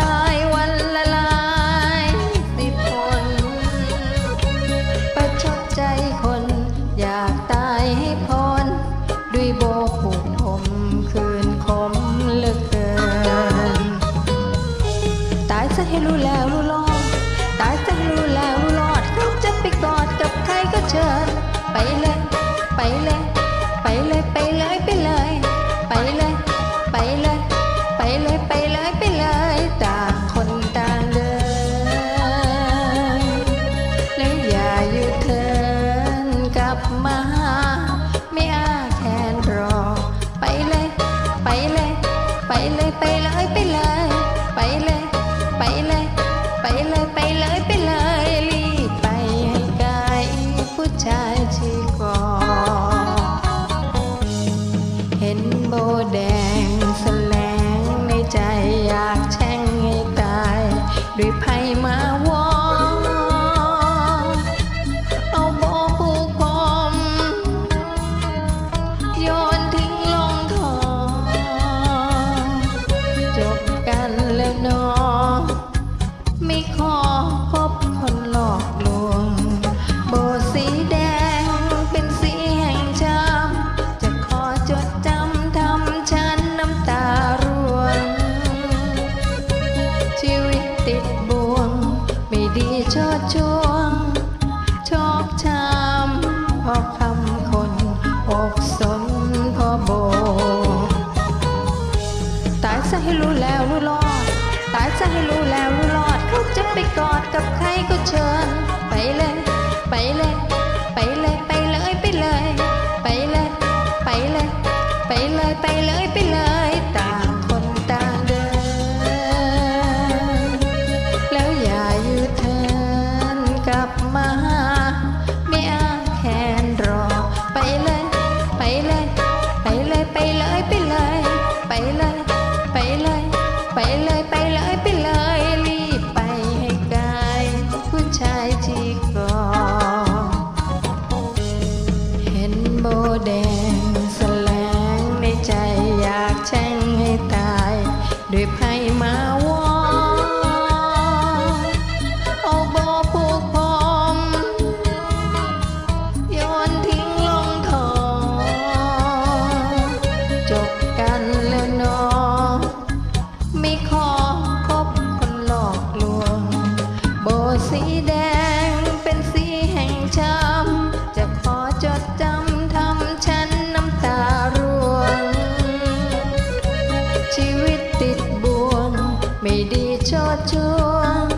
ตายวันละลายสิคนปชดใจคนอยากตายให้พ้นด้วยโบผูกอมคืนคมเลือเกิน ตายซะให้รู้แล้วรู้รอด ตายซะให้รู้แล้วรู้อดเขาจะไปกอดกับใครก็เชิ ดีชดช่วง ชอบช้ำพอคำคนอกสนพอโบ ตายซะให้รู้แล้วรู้รอด ตายซะให้รู้แล้วรู้รอดเขาจะไปกอดกับใครก็เชิญ ไปเลย ไปเลย ไปเลยไปเลยไปเลย ไปเลย ไปเลย ไปเลยไป để tít buồn mày đi cho chúa